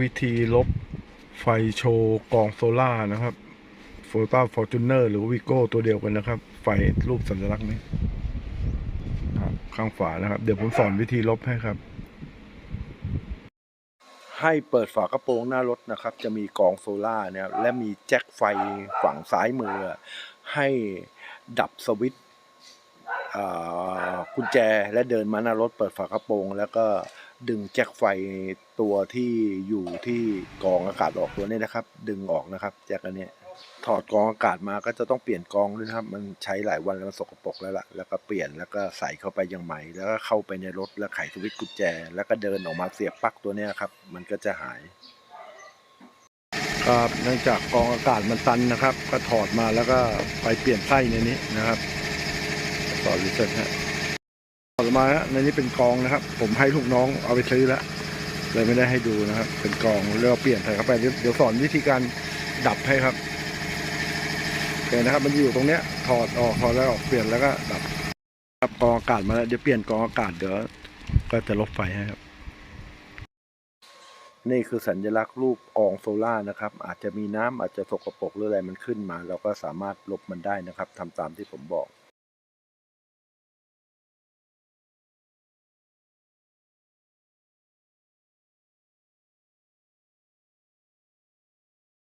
วิธีลบไฟโชว์กองโซล่านะครับโฟต้าฟอร์จูเนอร์หรือวิโก้ตัวเดียวกันนะครับ ไฟรูปสัญลักษณ์นี้ครับข้างฝานะครับ เดี๋ยวผมสอนวิธีลบให้ครับ ให้เปิดฝากระโปรงหน้ารถนะครับ จะมีกองโซล่าเนี่ยและมีแจ็คไฟฝั่งซ้ายมือ ให้ดับสวิตช์กุญแจและเดินมาหน้ารถเปิดฝากระโปรงแล้วก็ ดึงแจ็คไฟตัวที่อยู่ที่กองอากาศออกตัวนี้นะครับ ดึงออกนะครับแจ็คอันนี้ถอดกองอากาศมาก็จะต้องเปลี่ยนกองด้วยครับ มันใช้หลายวันแล้วมันสกปรกแล้วล่ะแล้วก็เปลี่ยนแล้วก็ใส่เข้าไปย่างใหม่ แล้วก็เข้าไปในรถแล้วไขสวิตช์กุญแจ แล้วก็เดินออกมาเสียบปลั๊กตัวนี้ครับ มันก็จะหายครับเนื่องจากกองอากาศมันตันนะครับ ก็ถอดมาแล้วก็ไปเปลี่ยนไส้ในนี้นะครับต่อรีเซ็ตฮะ มาในนี้เป็นกรองนะครับ ผมให้ลูกน้องเอาไปซื้อแล้วเลยไม่ได้ให้ดูนะครับ เป็นกรองแล้วเปลี่ยนใส่เข้าไปเดี๋ยวสอนวิธีการดับให้ครับโอเคนะครับ มันอยู่ตรงเนี้ยถอดออกถอดแล้วออกเปลี่ยนแล้วก็ดับครับกรองอากาศมาแล้วเดี๋ยวเปลี่ยนกรองอากาศเดี๋ยวก็จะลบไฟให้ครับ นี่คือสัญลักษณ์รูปองโซล่านะครับ อาจจะมีน้ำอาจจะสกปรกหรืออะไรมันขึ้นมา เราก็สามารถลบมันได้นะครับทำตามที่ผมบอก